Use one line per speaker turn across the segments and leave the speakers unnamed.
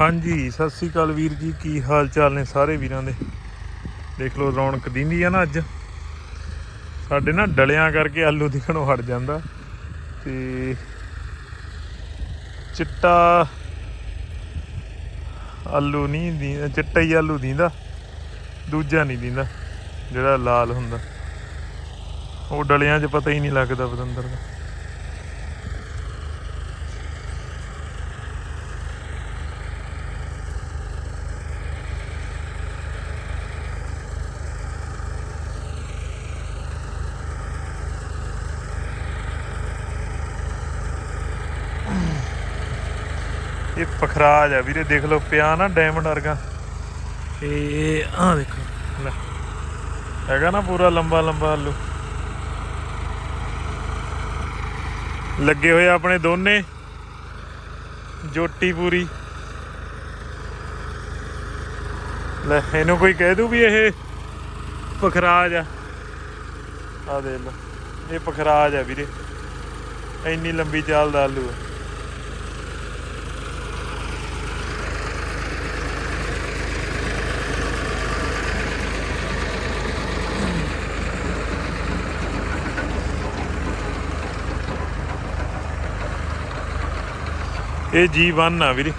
ਹਾਂਜੀ, ਸਤਿ ਸ੍ਰੀ ਅਕਾਲ ਵੀਰ ਜੀ, ਕੀ ਹਾਲ ਚਾਲ ਨੇ ਸਾਰੇ ਵੀਰਾਂ ਦੇ? ਦੇਖ ਲਓ, ਰੌਣਕ ਦਿੰਦੀ ਆ ਨਾ ਅੱਜ। ਸਾਡੇ ਨਾ ਡਲਿਆਂ ਕਰਕੇ ਆਲੂ ਦਿਖਣੋਂ ਹਟ ਜਾਂਦਾ। ਤੇ ਚਿੱਟਾ ਆਲੂ ਨਹੀਂ ਦੀ, ਚਿੱਟਾ ਹੀ ਆਲੂ ਦਿੰਦਾ। ਦੂਜਾ ਨਹੀਂ ਦਿੰਦਾ, ਜਿਹੜਾ ਲਾਲ ਹੁੰਦਾ। ਉਹ ਡਲਿਆਂ 'ਚ ਪਤਾ ਹੀ ਨਹੀਂ ਲੱਗਦਾ ਬਦੰਦਰ ਦਾ। ਇਹ ਪਖਰਾਜ ਆ ਵੀਰੇ ਦੇਖ ਲਓ ਪਿਆ ਨਾ ਡਾਇਮੰਡ ਵਰਗਾ। ਇਹ ਆਹ ਦੇਖੋ। ਲੈ ਹੈਗਾ ਨਾ ਪੂਰਾ ਲੰਬਾ ਲੰਬਾ ਆਲੂ। ਲੱਗੇ ਹੋਏ ਆਪਣੇ ਦੋਨੇ। ਜੋਟੀ ਪੂਰੀ। ਲੈ ਇਹਨੂੰ ਕੋਈ ਕਹਿ ਦੂ ਵੀ ਇਹ ਪਖਰਾਜ ਆ? ਆ ਦੇ ਲਓ ਇਹ ਪਖਰਾਜ ਆ ਵੀਰੇ। ਇੰਨੀ ਲੰਬੀ ਚਾਲ ਦਾ ਆਲੂ ਆ। ਇਹ G1 ਆ ਵੀਰੇ।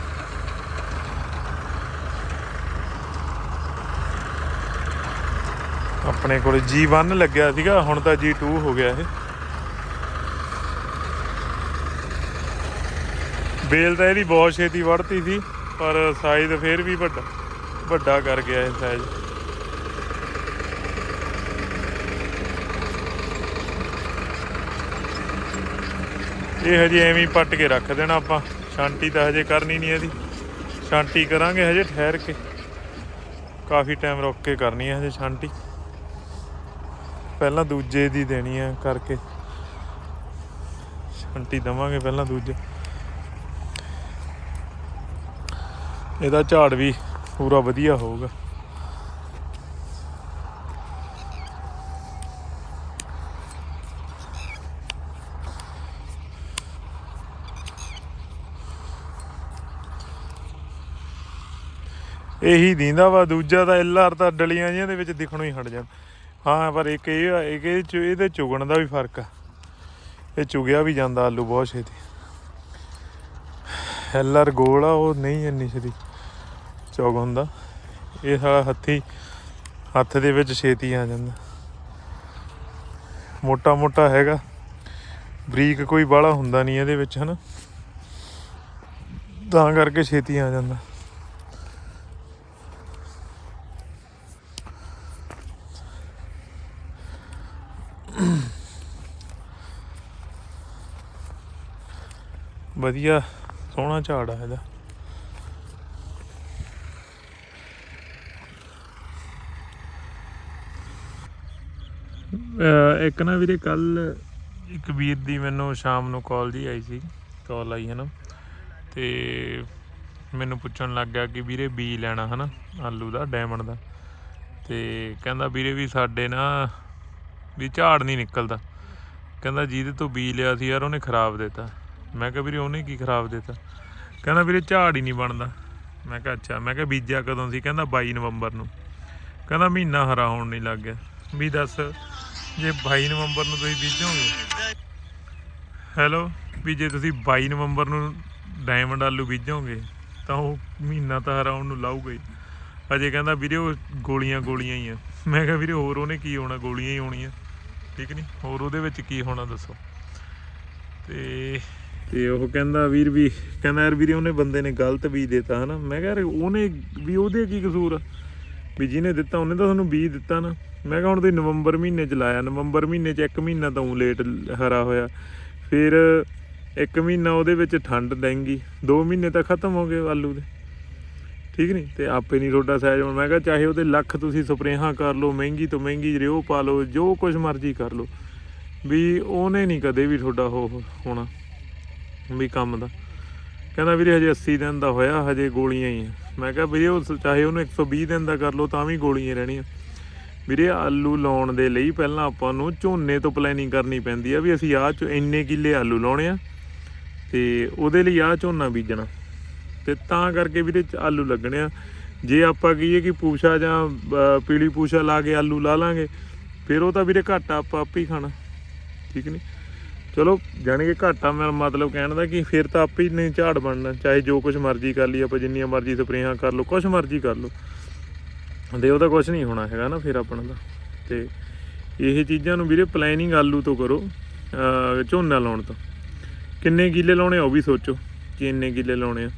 ਆਪਣੇ ਕੋਲ G1 ਲੱਗਿਆ ਸੀਗਾ, ਹੁਣ ਤਾਂ G2 ਹੋ ਗਿਆ ਇਹ। ਬੇਲ ਤਾਂ ਇਹਦੀ ਬਹੁਤ ਛੇਤੀ ਵੜਤੀ ਸੀ, ਪਰ ਸਾਈਜ਼ ਫੇਰ ਵੀ ਵੱਡਾ ਵੱਡਾ ਕਰ ਗਿਆ ਇਹ ਸਾਈਜ਼ ਇਹ ਹਜੇ ਐਵੇਂ ਪੱਟ ਕੇ ਰੱਖ ਦੇਣਾ ਆਪਾਂ। ਛਾਂਟੀ ਤਾਂ ਹਜੇ ਕਰਨੀ ਨਹੀਂ ਇਹਦੀ। ਛਾਂਟੀ ਕਰਾਂਗੇ ਹਜੇ ਠਹਿਰ ਕੇ। ਕਾਫੀ ਟਾਈਮ ਰੁੱਕ ਕੇ ਕਰਨੀ ਹੈ ਹਜੇ ਛਾਂਟੀ ਪਹਿਲਾਂ ਦੂਜੇ ਦੀ ਦੇਣੀ ਹੈ ਕਰਕੇ। ਛਾਂਟੀ ਦਵਾਂਗੇ ਪਹਿਲਾਂ ਦੂਜੇ। ਇਹਦਾ ਝਾੜ ਵੀ ਪੂਰਾ ਵਧੀਆ ਹੋਊਗਾ। ਇਹੀ ਦੀਂਦਾ ਵਾ ਦੂਜਾ ਤਾਂ ਐਲਆਰ ਤਾਂ ਡਲੀਆਂ ਜਿਹੀਆਂ ਦੇ ਵਿੱਚ ਦਿਖਣੋਂ ਹੀ ਹਟ ਜਾਣ। ਹਾਂ ਪਰ ਇੱਕ ਇਹ ਆ, ਇੱਕ ਇਹ ਚ ਇਹਦੇ ਚੁਗਣ ਦਾ ਵੀ ਫ਼ਰਕ ਆ। ਇਹ ਚੁਗਿਆ ਵੀ ਜਾਂਦਾ ਆਲੂ ਬਹੁਤ ਛੇਤੀ। ਐਲਆਰ ਗੋਲ ਆ ਉਹ ਨਹੀਂ ਇੰਨੀ ਛੇਤੀ ਚੁਗ ਹੁੰਦਾ। ਇਹ ਸਾਲਾ ਹੱਥੀ ਹੱਥ ਦੇ ਵਿੱਚ ਛੇਤੀ ਆ ਜਾਂਦਾ। ਮੋਟਾ ਮੋਟਾ ਹੈਗਾ। ਬਰੀਕ ਕੋਈ ਬਾਹਲਾ ਹੁੰਦਾ ਨਹੀਂ ਇਹਦੇ ਵਿੱਚ ਹਨਾ? ਤਾਂ ਕਰਕੇ ਛੇਤੀ ਆ ਜਾਂਦਾ। ਵਧੀਆ ਸੋਹਣਾ ਝਾੜ ਆ ਇਹਦਾ। ਇੱਕ ਨਾ ਵੀਰੇ ਕੱਲ ਇੱਕ ਵੀਰ ਦੀ ਮੈਨੂੰ ਸ਼ਾਮ ਨੂੰ ਕਾਲ ਜੀ ਆਈ ਸੀ ਕਾਲ ਆਈ ਹੈ ਨਾ ਤੇ ਮੈਨੂੰ ਪੁੱਛਣ ਲੱਗ ਗਿਆ ਕਿ ਵੀਰੇ ਬੀ ਲੈਣਾ ਹਨਾ, ਆਲੂ ਦਾ ਡਾਇਮੰਡ ਦਾ। ਤੇ ਕਹਿੰਦਾ ਵੀਰੇ ਵੀ ਸਾਡੇ ਨਾ ਵੀ ਝਾੜ ਨਹੀਂ ਨਿਕਲਦਾ। ਕਹਿੰਦਾ ਜਿਹਦੇ ਤੋਂ ਬੀ ਲਿਆ ਸੀ ਯਾਰ ਉਹਨੇ ਖਰਾਬ ਦਿੱਤਾ। ਮੈਂ ਕਿਹਾ ਵੀਰੇ ਉਹਨੇ ਕੀ ਖਰਾਬ ਦਿੱਤਾ? ਕਹਿੰਦਾ ਵੀਰੇ ਝਾੜ ਹੀ ਨਹੀਂ ਬਣਦਾ। ਮੈਂ ਕਿਹਾ ਅੱਛਾ, ਮੈਂ ਕਿਹਾ ਬੀਜਿਆ ਕਦੋਂ ਸੀ? ਕਹਿੰਦਾ 22 ਨਵੰਬਰ ਨੂੰ। ਕਹਿੰਦਾ ਮਹੀਨਾ ਹਰਾ ਹੋਣ ਨਹੀਂ ਲੱਗ ਗਿਆ। ਵੀ ਦੱਸ, ਜੇ 22 ਨਵੰਬਰ ਨੂੰ ਤੁਸੀਂ ਬੀਜੋਗੇ? ਹੈਲੋ, ਵੀ ਜੇ ਤੁਸੀਂ 22 ਨਵੰਬਰ ਨੂੰ ਡਾਇਮੰਡ ਆਲੂ ਬੀਜੋਗੇ, ਤਾਂ ਉਹ ਮਹੀਨਾ ਤਾਂ ਹਰਾਉਣ ਨੂੰ ਲਾਊਗਾ ਹੀ। ਅਜੇ ਕਹਿੰਦਾ ਵੀਰੇ ਉਹ ਗੋਲੀਆਂ ਗੋਲੀਆਂ ਹੀ ਆ। ਮੈਂ ਕਿਹਾ ਵੀਰੇ ਹੋਰ ਉਹਨੇ ਕੀ ਹੋਣਾ? ਗੋਲੀਆਂ ਹੀ ਹੋਣੀਆਂ। ਠੀਕ ਨਹੀਂ ਹੋਰ ਉਹਦੇ ਵਿੱਚ ਕੀ ਹੋਣਾ ਦੱਸੋ? ਤੇ ਤੇ ਉਹ ਕਹਿੰਦਾ ਵੀਰ ਵੀ, ਕਹਿੰਦਾ ਯਾਰ ਵੀਰੇ ਉਹਨੇ ਬੰਦੇ ਨੇ ਗਲਤ ਬੀਜ ਦਿੱਤਾ ਹਨਾ। ਮੈਂ ਕਿਹਾ ਯਾਰ ਉਹਨੇ ਵੀ ਉਹਦੇ ਕੀ ਕਸੂਰ ਆ? ਵੀ ਜਿਹਨੇ ਦਿੱਤਾ ਉਹਨੇ ਤਾਂ ਤੁਹਾਨੂੰ ਬੀਜ ਦਿੱਤਾ ਨਾ। ਮੈਂ ਕਿਹਾ ਹੁਣ ਤੁਸੀਂ ਨਵੰਬਰ ਮਹੀਨੇ ਚ ਲਾਇਆ। ਨਵੰਬਰ ਮਹੀਨੇ ਚ ਇੱਕ ਮਹੀਨਾ ਤਾਂ ਊਂ ਲੇਟ ਹਰਾ ਹੋਇਆ। ਫਿਰ ਇੱਕ ਮਹੀਨਾ ਉਹਦੇ ਵਿੱਚ ਠੰਡ ਦੇਂਗੀ 2 ਮਹੀਨੇ ਤਾਂ ਖਤਮ ਹੋ ਗਏ ਆਲੂ ਦੇ। ਠੀਕ ਨਹੀਂ ਤੇ ਆਪੇ ਨਹੀਂ ਰੋਡਾ ਸਾਈਜ਼ ਹੁਣ। ਮੈਂ ਕਿਹਾ ਚਾਹੇ ਉਹਦੇ ਲੱਖ ਤੁਸੀਂ ਸਪਰੇਹਾਂ ਕਰ ਲਓ, ਮਹਿੰਗੀ ਤੋਂ ਮਹਿੰਗੀ ਰਿਓ ਪਾ ਲਓ, ਜੋ ਕੁਝ ਮਰਜ਼ੀ ਕਰ ਲਓ। ਵੀ ਉਹਨੇ ਨਹੀਂ ਕਦੇ ਵੀ ਤੁਹਾਡਾ ਉਹ ਹੋਣਾ। ਵੀ ਕੰਮ ਦਾ। ਕਹਿੰਦਾ ਵੀਰੇ ਹਜੇ 80 ਦਿਨ ਦਾ ਹੋਇਆ, ਹਜੇ ਗੋਲੀਆਂ ਹੀ ਆ। ਮੈਂ ਕਿਹਾ ਵੀਰੇ ਉਹ ਚਾਹੇ ਉਹਨੂੰ 120 ਦਿਨ ਦਾ ਕਰ ਲਓ, ਤਾਂ ਵੀ ਗੋਲੀਆਂ ਰਹਿਣੀਆਂ। ਵੀਰੇ ਆਲੂ ਲਾਉਣ ਦੇ ਲਈ ਪਹਿਲਾਂ ਆਪਾਂ ਨੂੰ ਝੋਨੇ ਤੋਂ ਪਲੈਨਿੰਗ ਕਰਨੀ ਪੈਂਦੀ ਆ ਵੀ ਅਸੀਂ ਆਹ ਚ ਇੰਨੇ ਕਿੱਲੇ ਆਲੂ ਲਾਉਣੇ ਆ ਤੇ ਉਹਦੇ ਲਈ ਆਹ ਝੋਨਾ ਬੀਜਣਾ। ਤੇ ਤਾਂ ਕਰਕੇ ਵੀਰੇ ਚ ਆਲੂ ਲੱਗਣੇ ਆ। ਜੇ ਆਪਾਂ ਕਹੀਏ ਕਿ ਪੂਸ਼ਾ ਜਾਂ ਪੀਲੀ ਪੂਸ਼ਾ ਲਾ ਕੇ ਆਲੂ ਲਾ ਲਾਂਗੇ, ਫਿਰ ਉਹ ਤਾਂ ਵੀਰੇ ਘਾਟਾ ਆਪਾਂ ਆਪੇ ਹੀ ਖਾਣਾ। ਠੀਕ ਨਹੀਂ ਚਲੋ, ਜਾਣੀ ਕਿ ਘਾਟਾ ਮੇਰਾ ਮਤਲਬ ਕਹਿਣ ਦਾ ਕਿ ਫਿਰ ਤਾਂ ਆਪੇ ਹੀ ਨਹੀਂ ਝਾੜ ਬਣਨਾ, ਚਾਹੇ ਜੋ ਕੁਝ ਮਰਜ਼ੀ ਕਰ ਲਈ ਆਪਾਂ ਜਿੰਨੀਆਂ ਮਰਜ਼ੀ ਸਪਰੇਆਂ ਕਰ ਲਓ ਕੁਝ ਮਰਜ਼ੀ ਕਰ ਲਓ। ਤੇ ਉਹਦਾ ਕੁਝ ਨਹੀਂ ਹੋਣਾ ਹੈਗਾ ਨਾ ਫਿਰ ਆਪਣਾ ਦਾ ਤੇ ਇਹ ਚੀਜ਼ਾਂ ਨੂੰ ਵੀਰੇ ਪਲੈਨਿੰਗ ਆਲੂ ਤੋਂ ਕਰੋ ਝੋਨਾ ਲਾਉਣ ਤੋਂ। ਕਿੰਨੇ ਕਿੱਲੇ ਲਾਉਣੇ ਆ ਉਹ ਵੀ ਸੋਚੋ, ਕਿ ਇੰਨੇ ਕਿੱਲੇ ਲਾਉਣੇ ਆ।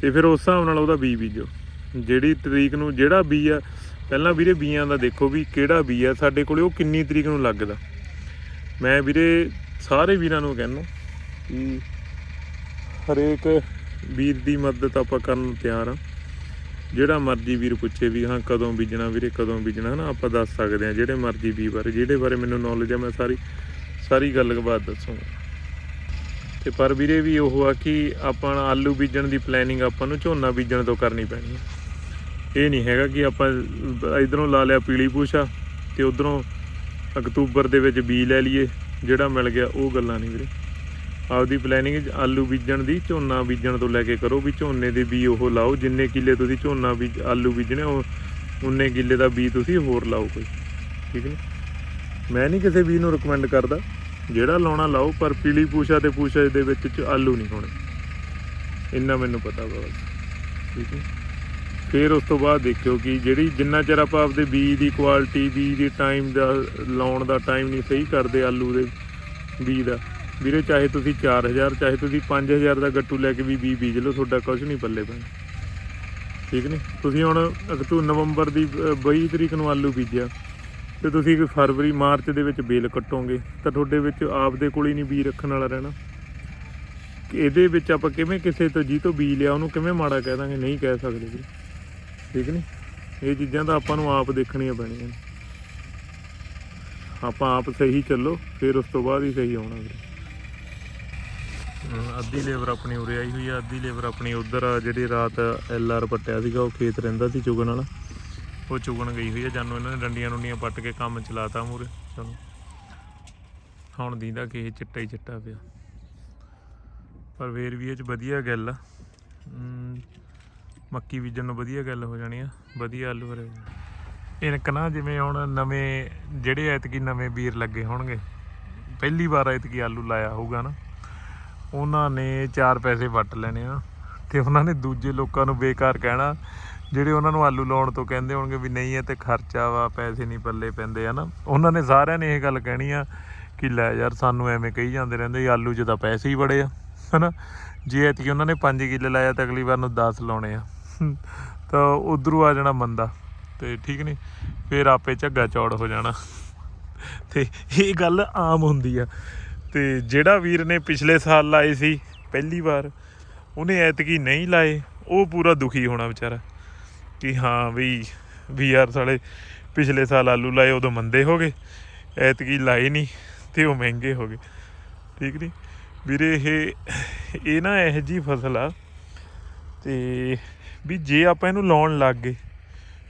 ਤੇ ਫਿਰ ਉਸ ਹਿਸਾਬ ਨਾਲ ਉਹਦਾ ਬੀਜ ਬੀਜੋ। ਜਿਹੜੀ ਤਰੀਕ ਨੂੰ ਜਿਹੜਾ ਬੀਜ ਆ, ਪਹਿਲਾਂ ਵੀਰੇ ਬੀਆਂ ਦਾ ਦੇਖੋ ਵੀ ਕਿਹੜਾ ਬੀਜ ਆ, ਸਾਡੇ ਕੋਲੇ ਉਹ ਕਿੰਨੀ ਤਰੀਕ ਨੂੰ ਲੱਗਦਾ। ਮੈਂ ਵੀਰੇ ਸਾਰੇ ਵੀਰਾਂ ਨੂੰ ਕਹਿੰਦਾ ਕਿ ਹਰੇਕ ਵੀਰ ਦੀ ਮਦਦ ਆਪਾਂ ਕਰਨ ਨੂੰ ਤਿਆਰ ਆ ਜਿਹੜਾ ਮਰਜ਼ੀ ਵੀਰ ਪੁੱਛੇ ਵੀ, ਹਾਂ, ਕਦੋਂ ਬੀਜਣਾ ਵੀਰੇ, ਕਦੋਂ ਬੀਜਣਾ ਨਾ ਆਪਾਂ ਦੱਸ ਸਕਦੇ ਆ ਜਿਹੜੇ ਮਰਜ਼ੀ ਵੀਰ ਬਾਰੇ, ਜਿਹੜੇ ਬਾਰੇ ਮੈਨੂੰ ਨੌਲੇਜ ਆ, ਮੈਂ ਸਾਰੀ ਸਾਰੀ ਗੱਲਬਾਤ ਦੱਸੂਗਾ ਤੇ ਪਰ ਵੀਰੇ ਵੀ ਉਹ ਆ ਕਿ ਆਪਾਂ ਆਲੂ ਬੀਜਣ ਦੀ ਪਲੈਨਿੰਗ ਆਪਾਂ ਨੂੰ ਝੋਨਾ ਬੀਜਣ ਤੋਂ ਕਰਨੀ ਪੈਣੀ ਹੈ ਇਹ ਨਹੀਂ ਹੈਗਾ ਕਿ ਆਪਾਂ ਇਧਰੋਂ ਲਾ ਲਿਆ ਪੀਲੀ ਪੂਸ਼ਾ ਤੇ ਉਧਰੋਂ ਅਕਤੂਬਰ ਦੇ ਵਿੱਚ ਬੀ ਲੈ ਲਈਏ। ਜਿਹੜਾ ਮਿਲ ਗਿਆ ਉਹ ਗੱਲਾਂ ਨਹੀਂ ਵੀਰੇ। ਆਪਦੀ ਪਲੈਨਿੰਗ ਆਲੂ ਬੀਜਣ ਦੀ, ਝੋਨਾ ਬੀਜਣ ਤੋਂ ਲੈ ਕੇ ਕਰੋ ਵੀ ਝੋਨੇ ਦੇ ਬੀ ਉਹ ਲਾਓ, ਜਿੰਨੇ ਕਿੱਲੇ ਤੁਸੀਂ ਝੋਨਾ ਬੀਜ, ਆਲੂ ਬੀਜਣੇ ਉਹ ਉਨੇ ਕਿੱਲੇ ਦਾ ਬੀ ਤੁਸੀਂ ਹੋਰ ਲਾਓ ਕੋਈ। ਠੀਕ ਨੇ? ਮੈਂ ਨਹੀਂ ਕਿਸੇ ਬੀ ਨੂੰ ਰეკਮੈਂਡ ਕਰਦਾ, ਜਿਹੜਾ ਲਾਉਣਾ ਲਾਓ, ਪਰ ਪੀਲੀ ਪੂਸ਼ਾ ਤੇ ਪੂਸ਼ਾ ਦੇ ਵਿੱਚ ਆਲੂ ਨਹੀਂ ਹੋਣੇ। ਇੰਨਾ ਮੈਨੂੰ ਪਤਾ ਵਾ ਬਸ। ਠੀਕ ਹੈ ਫਿਰ ਉਸ ਤੋਂ ਬਾਅਦ ਦੇਖਿਓ ਕਿ ਜਿਹੜੀ ਜਿੰਨਾ ਚਿਰ ਆਪਾਂ ਆਪਦੇ ਬੀਜ ਦੀ ਕੁਆਲਿਟੀ ਬੀਜ ਦੇ ਟਾਈਮ ਦਾ ਲਾਉਣ ਦਾ ਟਾਈਮ ਨਹੀਂ ਸਹੀ ਕਰਦੇ ਆਲੂ ਦੇ ਬੀਜ ਦਾ ਵੀਰੇ ਚਾਹੇ ਤੁਸੀਂ 4000 ਚਾਹੇ ਤੁਸੀਂ 5000 ਦਾ ਗੱਟੂ ਲੈ ਕੇ ਵੀ ਬੀਜ ਬੀਜ ਲਓ ਤੁਹਾਡਾ ਕੁਝ ਨਹੀਂ ਪੱਲੇ ਪੈਣਾ। ਠੀਕ ਨਹੀਂ ਤੁਸੀਂ ਹੁਣ ਅਕਤੂ ਨਵੰਬਰ ਦੀ ਅ, 22 ਤਰੀਕ ਨੂੰ ਆਲੂ ਬੀਜਿਆ ਤੇ ਤੁਸੀਂ ਫਰਵਰੀ ਮਾਰਚ ਦੇ ਵਿੱਚ ਬੇਲ ਕੱਟੋਗੇ ਤਾਂ ਤੁਹਾਡੇ ਵਿੱਚ ਆਪਦੇ ਕੋਲ ਹੀ ਨਹੀਂ ਬੀਜ ਰੱਖਣ ਵਾਲਾ ਰਹਿਣਾ। ਇਹਦੇ ਵਿੱਚ ਆਪਾਂ ਕਿਵੇਂ ਕਿਸੇ ਤੋਂ ਜੀ ਤੋਂ ਬੀਜ ਲਿਆ ਉਹਨੂੰ ਕਿਵੇਂ ਮਾੜਾ ਕਹਿ ਦਾਂਗੇ? ਨਹੀਂ ਕਹਿ ਸਕਦੇ ਜੀ। ਠੀਕ ਨਹੀਂ ਇਹ ਚੀਜ਼ਾਂ ਤਾਂ ਆਪਾਂ ਨੂੰ ਆਪ ਦੇਖਣੀਆਂ ਪੈਣੀਆਂ ਨੇ। ਆਪਾਂ ਆਪ ਸਹੀ ਚੱਲੋ, ਫਿਰ ਉਸ ਤੋਂ ਬਾਅਦ ਹੀ ਸਹੀ ਆਉਣਾ ਵੀਰੇ। ਅੱਧੀ ਲੇਬਰ ਆਪਣੀ ਉਰੇ ਆਈ ਹੋਈ ਆ, ਅੱਧੀ ਲੇਬਰ ਆਪਣੀ ਉਧਰ ਜਿਹੜੀ ਰਾਤ ਐਲ ਆਰ ਪੱਟਿਆ ਸੀਗਾ, ਉਹ ਖੇਤ ਰਹਿੰਦਾ ਸੀ ਚੁਗਣ ਵਾਲਾ। ਉਹ ਚੁਗਣ ਗਈ ਹੋਈ ਆ, ਜਾਨੂੰ ਇਹਨਾਂ ਨੇ ਡੰਡੀਆਂ ਡੁੰਡੀਆਂ ਪੱਟ ਕੇ ਕੰਮ ਚਲਾਤਾ ਮੂਰੇ ਸਾਨੂੰ ਹੁਣ ਦੀਦਾ ਕਿ ਇਹ ਚਿੱਟਾ ਹੀ ਚਿੱਟਾ ਪਿਆ। ਪਰ ਫੇਰ ਵੀ ਇਹ ਚ ਵਧੀਆ ਗੱਲ ਆ। ਮੱਕੀ ਬੀਜਣ ਨੂੰ ਵਧੀਆ ਗੱਲ ਹੋ ਜਾਣੀ ਆ, ਵਧੀਆ ਆਲੂ ਹਰੇ ਇਨਕ ਨਾ ਜਿਵੇਂ ਹੁਣ ਨਵੇਂ, ਜਿਹੜੇ ਐਤਕੀ ਨਵੇਂ ਵੀਰ ਲੱਗੇ ਹੋਣਗੇ, ਪਹਿਲੀ ਵਾਰ ਐਤਕੀ ਆਲੂ ਲਾਇਆ ਹੋਊਗਾ ਨਾ, ਉਹਨਾਂ ਨੇ ਚਾਰ ਪੈਸੇ ਵੱਟ ਲੈਣੇ ਆ, ਤੇ ਉਹਨਾਂ ਨੇ ਦੂਜੇ ਲੋਕਾਂ ਨੂੰ ਬੇਕਾਰ ਕਹਿਣਾ, ਜਿਹੜੇ ਉਹਨਾਂ ਨੂੰ ਆਲੂ ਲਾਉਣ ਤੋਂ ਕਹਿੰਦੇ ਹੋਣਗੇ ਵੀ ਨਹੀਂ, ਇਹ ਤੇ ਖਰਚਾ ਵਾ, ਪੈਸੇ ਨਹੀਂ ਪੱਲੇ ਪੈਂਦੇ, ਹਨਾ? ਉਹਨਾਂ ਨੇ ਸਾਰਿਆਂ ਨੇ ਇਹ ਗੱਲ ਕਹਿਣੀ ਆ ਕਿ ਲੈ ਯਾਰ, ਸਾਨੂੰ ਐਵੇਂ ਕਹੀ ਜਾਂਦੇ ਰਹਿੰਦੇ ਆਲੂ 'ਚ ਤਾਂ ਪੈਸੇ ਹੀ ਬੜੇ ਆ, ਹਨਾ? ਜੇ ਐਤਕੀ ਉਹਨਾਂ ਨੇ 5 ਕਿੱਲੇ ਲਾਇਆ, ਤਾਂ ਅਗਲੀ ਵਾਰ ਨੂੰ 10 ਲਾਉਣੇ ਆ। ਤਾਂ ਉਧਰੋਂ ਆ ਜਾਣਾ ਮੰਦਾ ਤੇ ਠੀਕ ਨਹੀਂ ਫਿਰ ਆਪੇ ਝੱਗਾ ਚੌੜ ਹੋ ਜਾਣਾ। ਤੇ ਇਹ ਗੱਲ ਆਮ ਹੁੰਦੀ ਆ। ਤੇ ਜਿਹੜਾ ਵੀਰ ਨੇ ਪਿਛਲੇ ਸਾਲ ਲਾਏ ਸੀ, ਪਹਿਲੀ ਵਾਰ, ਉਹਨੇ ਐਤਕੀ ਨਹੀਂ ਲਾਏ, ਉਹ ਪੂਰਾ ਦੁਖੀ ਹੋਣਾ ਵਿਚਾਰਾ। ਕਿ ਹਾਂ ਵੀ ਵੀ ਯਾਰ ਸਾਲੇ ਪਿਛਲੇ ਸਾਲ ਆਲੂ ਲਾਏ, ਉਦੋਂ ਮੰਦੇ ਹੋ ਗਏ, ਐਤਕੀ ਲਾਏ ਨਹੀਂ ਤੇ ਉਹ ਮਹਿੰਗੇ ਹੋ ਗਏ। ਠੀਕ ਨਹੀਂ ਵੀਰੇ, ਇਹ ਇਹ ਨਾ ਇਹ ਜੀ ਫਸਲ ਆ। ਤੇ ਵੀ ਜੇ ਆਪਾਂ ਇਹਨੂੰ ਲਾਉਣ ਲੱਗ ਗਏ,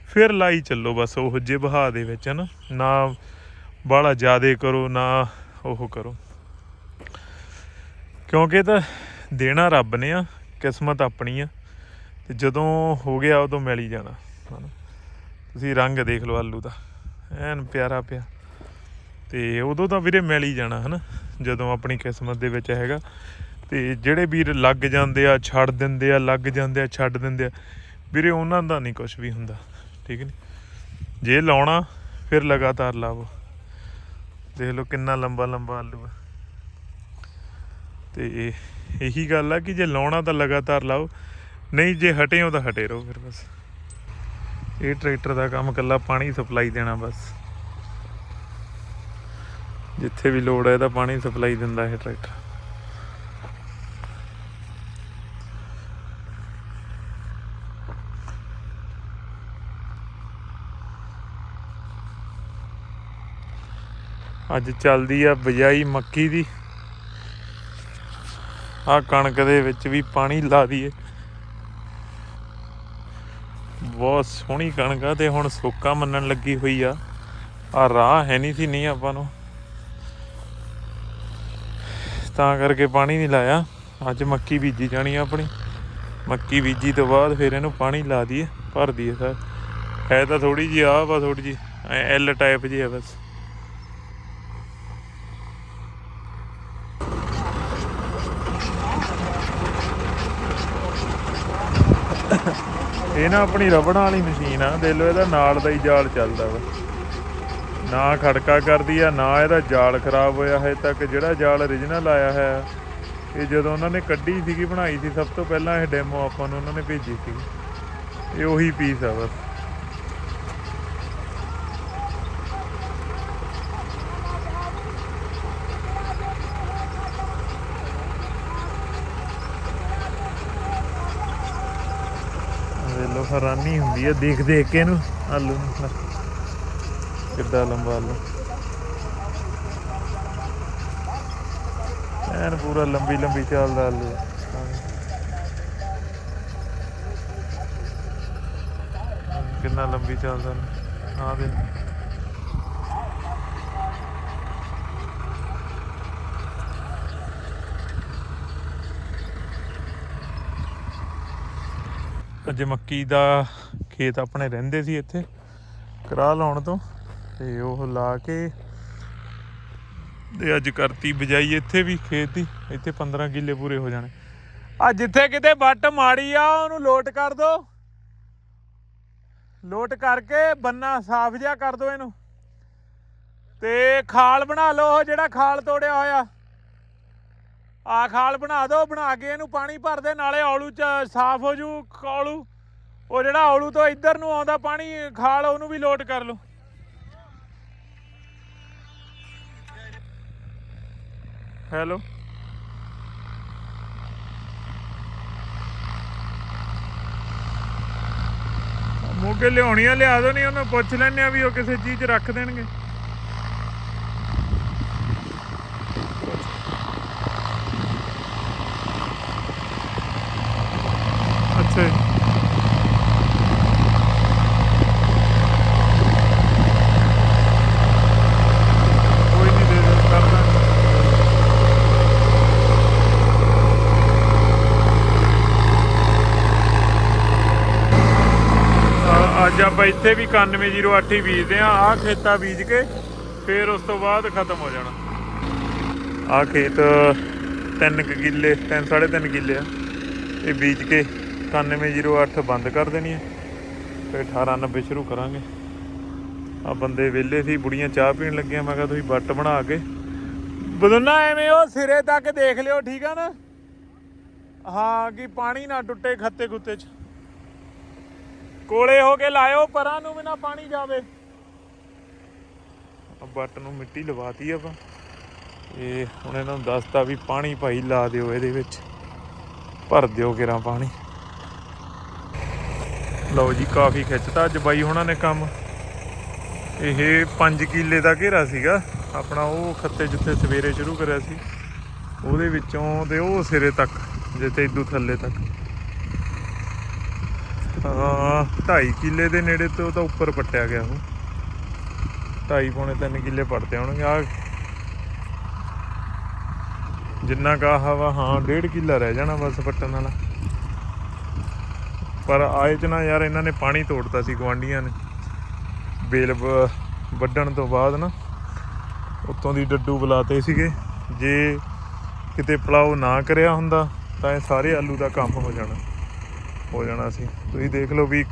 ਫਿਰ ਲਾਈ ਚੱਲੋ ਬਸ ਉਹ ਜੇ ਬਹਾ ਦੇ ਵਿੱਚ, ਹਨਾ? ਨਾ ਬਾਹਲਾ ਜ਼ਿਆਦੇ ਕਰੋ, ਨਾ ਉਹ ਕਰੋ। ਕਿਉਂਕਿ ਤਾਂ ਦੇਣਾ ਰੱਬ ਨੇ ਆ, ਕਿਸਮਤ ਆਪਣੀ ਆ, ਤੇ ਜਦੋਂ ਹੋ ਗਿਆ ਉਦੋਂ ਮਿਲ ਹੀ ਜਾਣਾ, ਹਨਾ? ਤੁਸੀਂ ਰੰਗ ਦੇਖ ਲਓ ਆਲੂ ਦਾ, ਐਨ ਪਿਆਰਾ ਪਿਆ। ਤੇ ਉਦੋਂ ਤਾਂ ਵੀਰੇ ਮਿਲ ਹੀ ਜਾਣਾ, ਹਨਾ? ਜਦੋਂ ਆਪਣੀ ਕਿਸਮਤ ਦੇ ਵਿੱਚ ਹੈਗਾ। ਤੇ ਜਿਹੜੇ ਵੀਰ ਲੱਗ ਜਾਂਦੇ ਆ, ਛੱਡ ਦਿੰਦੇ ਆ, ਲੱਗ ਜਾਂਦੇ ਆ, ਛੱਡ ਦਿੰਦੇ ਆ, ਵੀਰੇ ਉਹਨਾਂ ਦਾ ਨਹੀਂ ਕੁਝ ਵੀ ਹੁੰਦਾ, ਠੀਕ ਨਹੀਂ ਜੇ ਲਾਉਣਾ, ਫਿਰ ਲਗਾਤਾਰ ਲਾਵੋ। ਦੇਖ ਲਓ ਕਿੰਨਾ ਲੰਬਾ ਲੰਬਾ ਆਲੂ ਆ। ਤੇ ਇਹੀ ਗੱਲ ਆ ਕਿ ਜੇ ਲਾਉਣਾ ਤਾਂ ਲਗਾਤਾਰ ਲਾਓ, ਨਹੀਂ ਜੇ ਹਟੇ ਹੋ ਤਾਂ ਹਟੇ ਰਹੋ ਫਿਰ ਬਸ। ਇਹ ਟਰੈਕਟਰ ਦਾ ਕੰਮ ਕੱਲਾ ਪਾਣੀ ਸਪਲਾਈ ਦੇਣਾ ਬਸ। ਜਿੱਥੇ ਵੀ ਲੋੜ ਹੈ ਇਹਦਾ ਪਾਣੀ ਸਪਲਾਈ ਦਿੰਦਾ ਇਹ ਟਰੈਕਟਰ। ਅੱਜ ਚੱਲਦੀ ਆ ਬਜਾਈ ਮੱਕੀ ਦੀ। ਆ ਕਣਕ ਦੇ ਵਿੱਚ ਵੀ ਪਾਣੀ ਲਾ ਦਈਏ। ਬਹੁਤ ਸੋਹਣੀ ਕਣਕ ਆ ਤੇ ਹੁਣ ਸੋਕਾ ਮੰਨਣ ਲੱਗੀ ਹੋਈ ਆ। ਆ ਰਾਹ ਹੈ ਨਹੀਂ ਸੀ, ਨਹੀਂ ਆਪਾਂ ਨੂੰ। ਤਾਂ ਕਰਕੇ ਪਾਣੀ ਨਹੀਂ ਲਾਇਆ। ਅੱਜ ਮੱਕੀ ਬੀਜੀ ਜਾਣੀ ਆ ਆਪਣੀ। ਮੱਕੀ ਬੀਜੀ ਤੋਂ ਬਾਅਦ ਫਿਰ ਇਹਨੂੰ ਪਾਣੀ ਲਾ ਦਈਏ, ਭਰ ਦਈਏ ਸਰ। ਹੈ ਤਾਂ ਥੋੜੀ ਜੀ ਆ ਵਾ ਥੋੜੀ ਜੀ ਐਲ ਟਾਈਪ ਜੀ ਆ ਬਸ। ਇਹ ਨਾ ਆਪਣੀ ਰਬੜਾਂ ਵਾਲੀ ਮਸ਼ੀਨ ਆ ਦੇ ਲਓ ਇਹਦਾ ਨਾਲ ਦਾ ਹੀ ਜਾਲ ਚੱਲਦਾ ਵਾ। ਨਾ ਖੜਕਾ ਕਰਦੀ ਆ, ਨਾ ਇਹਦਾ ਜਾਲ ਖਰਾਬ ਹੋਇਆ ਹੈ ਤੱਕ। ਜਿਹੜਾ ਜਾਲ origignal ਆਇਆ ਹੈ, ਇਹ ਜਦੋਂ ਉਹਨਾਂ ਨੇ ਕੱਢੀ ਸੀਗੀ, ਬਣਾਈ ਸੀ, ਸਭ ਤੋਂ ਪਹਿਲਾਂ ਇਹ ਡੈਮੋ ਆਪਾਂ ਨੂੰ ਉਹਨਾਂ ਨੇ ਭੇਜੀ ਸੀ। ਇਹ ਉਹੀ ਪੀਸ ਆ ਬਸ ਵੇਲੋ ਹੈਰਾਨੀ ਹੁੰਦੀ ਹੈ, ਦੇਖ ਦੇਖ ਕੇ ਇਹਨੂੰ ਆਲੂ ਨੂੰ ਕਿੱਡਾ ਲੰਬਾ ਆਲੂ। ਐਨ ਪੂਰਾ ਲੰਬੀ ਲੰਬੀ ਚੱਲਦਾ ਆਲੂ। ਕਿੰਨਾ ਲੰਬੀ ਚੱਲਦਾ ਆ ਦੇ ਅੱਜ ਮੱਕੀ ਦਾ ਖੇਤ ਆਪਣੇ ਰਹਿੰਦੇ ਸੀ ਇੱਥੇ ਕਰਾ ਲਾਉਣ ਤੋਂ, ਤੇ ਉਹ ਲਾ ਕੇ ਤੇ ਅੱਜ ਕਰਤੀ ਬਜਾਈ ਇੱਥੇ ਵੀ ਖੇਤ ਦੀ, ਇੱਥੇ 15 ਕਿੱਲੇ ਪੂਰੇ ਹੋ ਜਾਣੇ। ਆ ਜਿੱਥੇ ਕਿਤੇ ਵੱਟ ਮਾੜੀ ਆ, ਉਹਨੂੰ ਲੋਟ ਕਰ ਦੋ। ਲੋਟ ਕਰਕੇ ਬੰਨਾ ਸਾਫ਼ ਜਿਹਾ ਕਰ ਦੋ ਇਹਨੂੰ। ਤੇ ਖਾਲ ਬਣਾ ਲਓ, ਉਹ ਜਿਹੜਾ ਖਾਲ ਤੋੜਿਆ ਹੋਇਆ। ਆ ਖਾਲ ਬਣਾ ਦਿਓ ਬਣਾ ਕੇ ਇਹਨੂੰ ਪਾਣੀ ਭਰ ਦੇ, ਨਾਲੇ ਔਲੂ ਚ ਸਾਫ਼ ਹੋ ਜੂ ਔਲੂ ਉਹ ਜਿਹੜਾ ਔਲੂ ਤੋਂ ਇੱਧਰ ਨੂੰ ਆਉਂਦਾ ਪਾਣੀ, ਖਾਲ ਉਹਨੂੰ ਵੀ ਲੋਟ ਕਰ ਲਓ ਹੈਲੋ। ਮੋਗੇ ਲਿਆਉਣੀਆਂ ਲਿਆ ਦੋ, ਨਹੀਂ ਉਹਨੂੰ ਪੁੱਛ ਲੈਣੇ ਆ ਵੀ ਉਹ ਕਿਸੇ ਚੀਜ਼ 'ਚ ਰੱਖ ਦੇਣਗੇ ਅੱਛਾ ਜੀ ਕੋਈ ਨਹੀਂ ਦੇ ਦੇ ਕਰ ਦਾਂਗੇ ਅ- ਅੱਜ ਆਪਾਂ ਇੱਥੇ ਵੀ 9108 ਹੀ ਬੀਜਦੇ ਆ ਆ ਖੇਤਾ ਬੀਜ ਕੇ ਫਿਰ ਉਸ ਤੋਂ ਬਾਅਦ ਖਤਮ ਹੋ ਜਾਣਾ। ਆ ਖੇਤ 3 ਕਿੱਲੇ 3 3.5 ਕਿੱਲੇ ਆ। ਇਹ ਬੀਜ ਕੇ 9108 ਬੰਦ ਕਰ ਦੇਣੀ ਹੈ ਫਿਰ 1890 ਸ਼ੁਰੂ ਕਰਾਂਗੇ। ਆ ਬੰਦੇ ਵਿਹਲੇ ਸੀ, ਬੁੜੀਆਂ ਚਾਹ ਪੀਣ ਲੱਗੀਆਂ, ਮੈਂ ਕਿਹਾ ਤੁਸੀਂ ਵੱਟ ਬਣਾ ਕੇ। ਬਦਨਾ, ਐਵੇਂ ਉਹ ਸਿਰੇ ਤੱਕ ਦੇਖ ਲਿਓ, ਠੀਕ ਆ ਨਾ? ਹਾਂ, ਕਿ ਪਾਣੀ ਨਾ ਟੁੱਟੇ ਖੱਤੇ ਕੁੱਤੇ ਚ। ਕੋਲੇ ਹੋ ਕੇ ਲਾਇਓ, ਪਰਾਂ ਨੂੰ ਵੀ ਨਾ ਪਾਣੀ ਜਾਵੇ। ਬੱਟ ਨੂੰ ਮਿੱਟੀ ਲਵਾਤੀ ਆਪਾਂ। ਇਹ ਹੁਣ ਇਹਨਾਂ ਨੂੰ ਦੱਸਤਾ ਵੀ ਪਾਣੀ ਭਾਈ ਲਾ ਦਿਓ ਇਹਦੇ ਵਿੱਚ। ਭਰ ਦਿਓ ਕਿਰਾਂ ਪਾਣੀ। ਲਓ ਜੀ, ਕਾਫੀ ਖਿੱਚਤਾ। ਅੱਜ ਬਾਈ ਉਹਨਾਂ ਨੇ ਕੰਮ। ਇਹ 5 ਕਿੱਲੇ ਦਾ ਘੇਰਾ ਸੀਗਾ। ਆਪਣਾ ਉਹ ਖੱਤੇ ਜਿੱਥੇ ਸਵੇਰੇ ਸ਼ੁਰੂ ਕਰਿਆ ਸੀ। ਉਹਦੇ ਵਿੱਚੋਂ ਤੇ ਉਹ ਸਿਰੇ ਤੱਕ, ਜਿੱਥੇ ਇਦੂ ਥੱਲੇ ਤੱਕ। 2.5 ਕਿੱਲੇ ਦੇ ਨੇੜੇ ਤੋਂ ਤਾਂ ਉੱਪਰ ਪੱਟਿਆ ਗਿਆ ਉਹ। 2.5 ਪੌਣੇ 3 ਕਿੱਲੇ ਪੜਦੇ ਹੋਣਗੇ ਆ ਜਿੰਨਾ ਕਾ ਹਵਾ ਹਾਂ 1.5 ਕਿੱਲਾ ਰਹਿ ਜਾਣਾ ਬਸ ਪੱਟਣ ਵਾਲਾ। ਪਰ ਆਏ ਚ ਨਾ ਯਾਰ, ਇਹਨਾਂ ਨੇ ਪਾਣੀ ਤੋੜਤਾ ਸੀ ਗਵਾਂਡੀਆਂ ਨੇ। ਬੇਲ ਵ- ਵੱਢਣ ਤੋਂ ਬਾਅਦ ਨਾ ਉੱਤੋਂ ਦੀ ਡੱਡੂ ਬੁਲਾਤੇ ਸੀਗੇ। ਜੇ ਕਿਤੇ ਪਲਾਉ ਨਾ ਕਰਿਆ ਹੁੰਦਾ, ਤਾਂ ਇਹ ਸਾਰੇ ਆਲੂ ਦਾ ਕੰਮ ਹੋ ਜਾਣਾ। ਹੋ ਜਾਣਾ ਸੀ। ਤੁਸੀਂ ਦੇਖ ਲਓ ਵੀ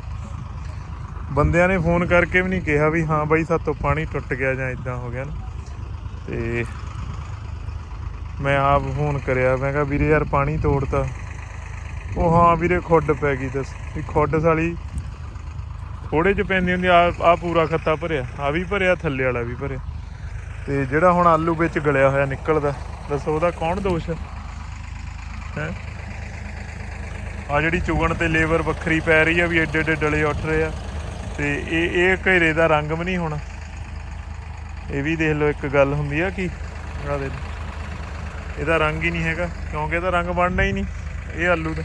ਬੰਦਿਆਂ ਨੇ ਫੋਨ ਕਰਕੇ ਵੀ ਨਹੀਂ ਕਿਹਾ ਵੀ ਹਾਂ ਬਾਈ ਸਾਤੋਂ ਪਾਣੀ ਟੁੱਟ ਗਿਆ ਜਾਂ ਇਦਾਂ ਹੋ ਗਿਆ ਨਾ। ਤੇ ਮੈਂ ਆਪ ਫੋਨ ਕਰਿਆ, ਮੈਂ ਕਿਹਾ ਵੀਰੇ ਯਾਰ ਪਾਣੀ ਤੋੜਤਾ। ਉਹ ਹਾਂ ਵੀਰੇ ਖੁੱਡ ਪੈ ਗਈ ਦੱਸ, ਵੀ ਖੁੱਡ ਸਾਲੀ ਥੋੜੇ ਚ ਪੈਂਦੀ ਹੁੰਦੀ, ਆ ਆ ਪੂਰਾ ਖੱਤਾ ਭਰਿਆ, ਆ ਵੀ ਭਰਿਆ, ਥੱਲੇ ਵਾਲਾ ਵੀ ਭਰਿਆ। ਤੇ ਜਿਹੜਾ ਹੁਣ ਆਲੂ ਵਿੱਚ ਗਲਿਆ ਹੋਇਆ ਨਿਕਲਦਾ, ਦੱਸੋ ਉਹਦਾ ਕੌਣ ਦੋਸ਼ ਹੈ? ਹੈ? ਆ ਜਿਹੜੀ ਚੁਗਣ ਤੇ ਲੇਬਰ ਵੱਖਰੀ ਪੈ ਰਹੀ ਆ ਵੀ ਏਡੇ ਏਡੇ ਡਲੇ ਉੱਠ ਰਹੇ ਆ। ਤੇ ਇਹ ਇਹ ਘੇਰੇ ਦਾ ਰੰਗ ਵੀ ਨਹੀਂ ਹੋਣਾ। ਇਹ ਵੀ ਦੇਖ ਲਓ, ਇੱਕ ਗੱਲ ਹੁੰਦੀ ਆ ਕਿ ਇਹਦਾ ਰੰਗ ਹੀ ਨਹੀਂ ਹੈਗਾ, ਕਿਉਂਕਿ ਇਹਦਾ ਰੰਗ ਬਣਨਾ ਹੀ ਨਹੀਂ, ਇਹ ਆਲੂ ਦਾ।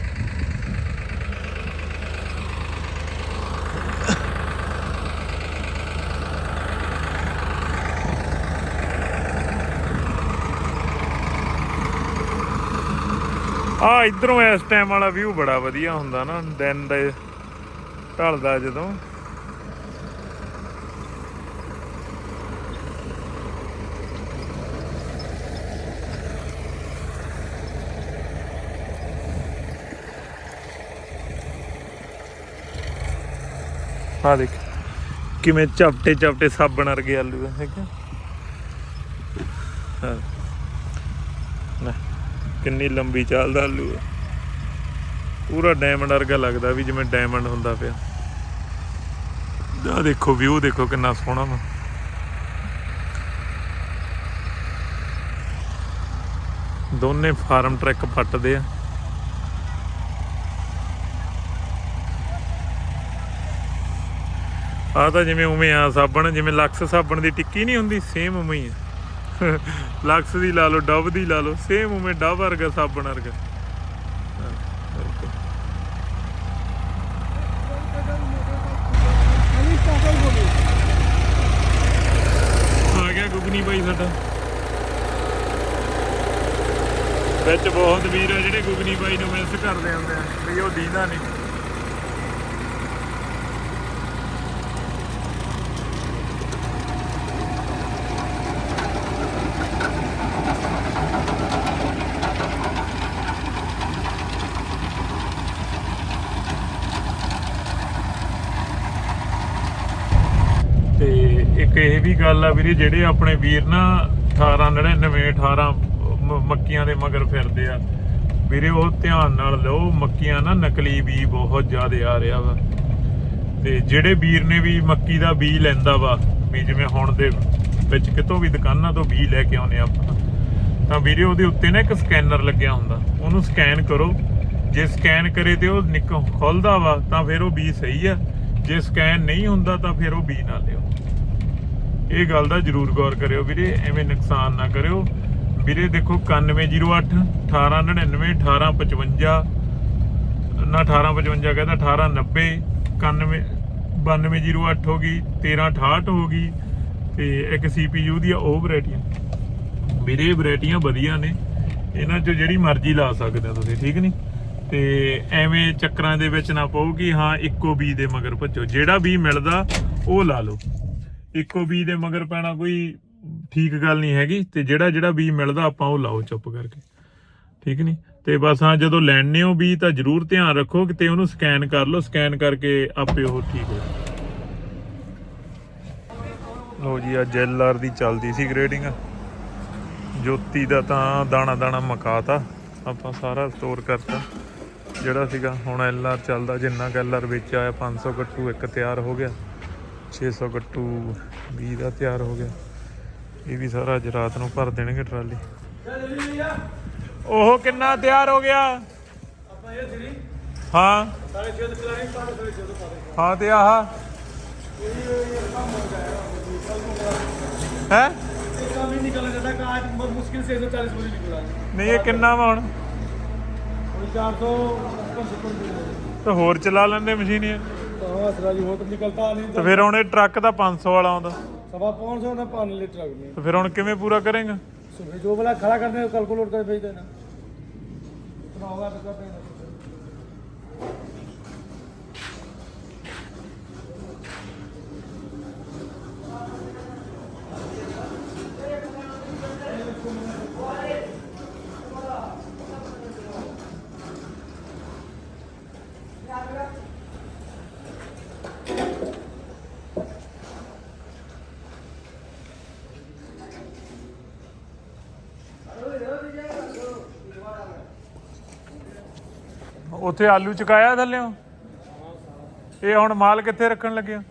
ਆ ਆ ਇਧਰੋਂ ਇਸ ਟਾਈਮ ਵਾਲਾ ਵਿਊ ਬੜਾ ਵਧੀਆ ਹੁੰਦਾ ਨਾ, ਦਿਨ ਦਾ ਢਲਦਾ ਜਦੋਂ। ਆ ਦੇਖ, ਕਿਵੇਂ ਚਪਟੇ ਚਪਟੇ ਸਾਬਣ ਵਰਗੇ ਆਲੂ ਆ ਦੇਖਿਆ ਹਾਂ ਲੈ ਕਿੰਨੀ ਲੰਬੀ ਚਾਲ ਦਾ ਆਲੂ ਆ। ਪੂਰਾ ਡਾਇਮੰਡ ਵਰਗਾ ਲੱਗਦਾ ਵੀ ਜਿਵੇਂ ਡਾਇਮੰਡ ਹੁੰਦਾ ਪਿਆ। ਆ ਦੇਖੋ ਵਿਊ ਦੇਖੋ ਕਿੰਨਾ ਸੋਹਣਾ ਵਾ। ਦੋਨੇ ਫਾਰਮ ਟਰੈਕ ਫੱਟਦੇ ਆ। ਆ ਤਾਂ ਜਿਵੇਂ ਉਵੇਂ ਆ ਸਾਬਣ, ਜਿਵੇਂ ਲਕਸ ਸਾਬਣ ਦੀ ਟਿੱਕੀ ਨਹੀਂ ਹੁੰਦੀ ਸੇਮ ਉਵੇਂ ਹੀ ਆ। ਲਕਸ ਦੀ ਲਾ ਲਓ, ਡਵ ਦੀ ਲਾ ਲਓ ਸੇਮ ਉਵੇਂ ਡਵ ਵਰਗਾ, ਸਾਬਣ ਵਰਗਾ। ਆ ਗਿਆ ਗੁਗਨੀ ਬਾਈ ਸਾਡਾ। ਵਿੱਚ ਬਹੁਤ ਵੀਰ ਆ ਜਿਹੜੇ ਗੁਗਨੀ ਬਾਈ ਨੂੰ ਮਿਸ ਕਰਦੇ ਹੁੰਦੇ ਆ, ਵੀ ਉਹ ਦੀਦਾ ਨਹੀਂ ਤੇ ਇੱਕ ਇਹ ਵੀ ਗੱਲ ਆ ਵੀਰੇ, ਜਿਹੜੇ ਆਪਣੇ ਵੀਰ ਨਾ 1899 18 ਮੱਕੀਆਂ ਦੇ ਮਗਰ ਫਿਰਦੇ ਆ, ਵੀਰੇ ਉਹ ਧਿਆਨ ਨਾਲ ਲਓ, ਮੱਕੀਆਂ ਨਾ ਨਕਲੀ ਵੀ ਬਹੁਤ ਜ਼ਿਆਦਾ ਆ ਰਿਹਾ ਵਾ। ਤੇ ਜਿਹੜੇ ਵੀਰ ਨੇ ਵੀ ਮੱਕੀ ਦਾ ਬੀਜ ਲੈਂਦਾ ਵਾ, ਵੀ ਜਿਵੇਂ ਹੁਣ ਦੇ ਵਿੱਚ ਕਿਤੋਂ ਵੀ ਦੁਕਾਨਾਂ ਤੋਂ ਬੀ ਲੈ ਕੇ ਆਉਨੇ ਆਪਾਂ, ਤਾਂ ਵੀਰੇ ਉਹਦੇ ਉੱਤੇ ਨਾ ਇੱਕ ਸਕੈਨਰ ਲੱਗਿਆ ਹੁੰਦਾ, ਉਹਨੂੰ ਸਕੈਨ ਕਰੋ। ਜੇ ਸਕੈਨ ਕਰੇ ਤੇ ਉਹ ਨਿਕ ਖੁੱਲਦਾ ਵਾ, ਤਾਂ ਫਿਰ ਉਹ ਬੀ ਸਹੀ ਆ। ਜੇ ਸਕੈਨ ਨਹੀਂ ਹੁੰਦਾ ਤਾਂ ਫਿਰ ਉਹ ਬੀ ਨਾ ਲਿਓ। ਇਹ ਗੱਲ ਦਾ ਜਰੂਰ ਗੌਰ ਕਰਿਓ ਵੀਰੇ, ਐਵੇਂ ਨੁਕਸਾਨ ਨਾ ਕਰਿਓ। ਵੀਰੇ ਦੇਖੋ 9108 1899 1855 ਨਾ 1855 ਕਹਿੰਦਾ 1890 91 9208 ਹੋ ਗਈ 1368 ਹੋ ਗਈ, ਤੇ ਇੱਕ CPU ਦੀ ਆ, ਉਹ ਵੈਰਾਈਟੀਆਂ। ਵੀਰੇ ਇਹ ਵੈਰਾਈਟੀਆਂ ਵਧੀਆ ਨੇ। ਇਹਨਾਂ ਚੋਂ ਜਿਹੜੀ ਮਰਜ਼ੀ ਲਾ ਸਕਦੇ ਹੋ ਤੁਸੀਂ, ਠੀਕ ਨਹੀਂ? ਤੇ ਐਵੇਂ ਚੱਕਰਾਂ ਦੇ ਵਿੱਚ ਨਾ ਪਾਓ ਕਿ ਹਾਂ, ਇੱਕੋ ਬੀ ਦੇ ਮਗਰ ਭੱਜੋ। ਜਿਹੜਾ ਵੀ ਮਿਲਦਾ, ਉਹ ਲਾ ਲਓ। ਇੱਕੋ ਬੀ ਦੇ ਮਗਰ ਪੈਣਾ ਕੋਈ ਠੀਕ ਗੱਲ ਨਹੀਂ ਹੈਗੀ ਤੇ ਜਿਹੜਾ ਜਿਹੜਾ ਬੀ ਮਿਲਦਾ ਆਪਾਂ ਉਹ ਲਾਓ ਚੁੱਪ ਕਰਕੇ। ਠੀਕ ਨਹੀਂ? ਤੇ ਬਸ ਹਾਂ, ਜਦੋਂ ਲੈਣੇ ਹੋ ਬੀ ਤਾਂ ਜਰੂਰ ਧਿਆਨ ਰੱਖੋ ਕਿ ਤੇ ਉਹਨੂੰ ਸਕੈਨ ਕਰ ਲਓ, ਸਕੈਨ ਕਰਕੇ ਆਪੇ ਉਹ ਠੀਕ ਹੋ ਜਾਏ ਲੋ ਜੀ ਆ ਜੈਲਰ ਦੀ ਚੱਲਦੀ ਸੀ ਗ੍ਰੇਡਿੰਗ ਜੋਤੀ ਦਾ ਤਾਂ ਦਾਣਾ ਦਾਣਾ ਮਕਾਤਾ। ਆਪਾਂ ਸਾਰਾ ਸਟੋਰ ਕਰਤਾ। ਜਿਹੜਾ ਸੀਗਾ, ਹੁਣ ਐਲਆਰ ਚੱਲਦਾ। ਜਿੰਨਾ ਕੁ ਐਲਆਰ ਵਿੱਚ ਆਇਆ 500 ਗੱਟੂ ਇੱਕ ਤਿਆਰ ਹੋ ਗਿਆ। 600 ਗੱਟੂ 20 ਦਾ ਤਿਆਰ ਹੋ ਗਿਆ। ਇਹ ਵੀ ਸਾਰਾ ਅੱਜ ਰਾਤ ਨੂੰ ਭਰ ਦੇਣਗੇ ਟਰਾਲੀ। ਉਹ ਕਿੰਨਾ ਤਿਆਰ ਹੋ ਗਿਆ? ਆਪਾਂ ਇਹ ਜਿਹੜੀ ਹਾਂ। ਸਾਰੇ ਛੇਦ ਪਲਾਨੀ ਪਾਣ ਛੇਦ ਪਾਦੇ ਹਾਂ
ਤੇ ਆਹ। ਹੈ? ਕੰਮ ਨਿਕਲ ਜਾਂਦਾ ਕਾਜ ਮੁਸ਼ਕਿਲ ਸੇ 140 ਬੋਲੀ ਨਿਕਲਾ
ਨਹੀਂ ਇਹ ਕਿੰਨਾ ਵਾ ਹੁਣ
400
ਤਾਂ ਹੋਰ ਚਲਾ ਲੈਂਦੇ ਮਸ਼ੀਨ
ਹਾਂ
ਤੇ ਫਿਰ ਹੁਣ ਇਹ ਟਰੱਕ ਦਾ 500 ਵਾਲਾ ਆਉਂਦਾ। ਸਵਾ ਫਿਰ ਹੁਣ ਕਿਵੇਂ ਪੂਰਾ
ਕਰੇਗਾ? ਸੁਬੇ ਜੋ ਬਲਾ ਖੜਾ ਕਰਦੇ ਕੈਲਕੂਲੇਟ ਕਰ ਭੇਜ ਦੇਣਾ। ਹੋਗਾ ਤਾਂ ਭੇਜ
ਉੱਥੇ ਆਲੂ ਚੁਕਾਇਆ ਥੱਲਿਓ ਇਹ ਹੁਣ ਮਾਲ ਕਿੱਥੇ ਰੱਖਣ ਲੱਗਿਆ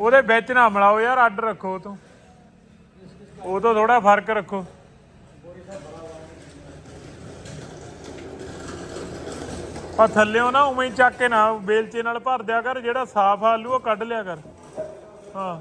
ਉਹਦੇ ਵਿੱਚ ਨਾ ਮਿਲਾਓ ਯਾਰ, ਅੱਡ ਰੱਖੋ ਉਹ ਉਹ ਤੋਂ ਥੋੜਾ ਫ਼ਰਕ ਰੱਖੋ। ਆ ਥੱਲਿਓ ਨਾ ਉਵੇਂ ਹੀ ਚੱਕ ਕੇ ਨਾ ਬੇਲਚੇ ਨਾਲ ਭਰ ਦਿਆ ਕਰ, ਜਿਹੜਾ ਸਾਫ਼ ਆਲੂ ਉਹ ਕੱਢ ਲਿਆ ਕਰ। ਹਾਂ।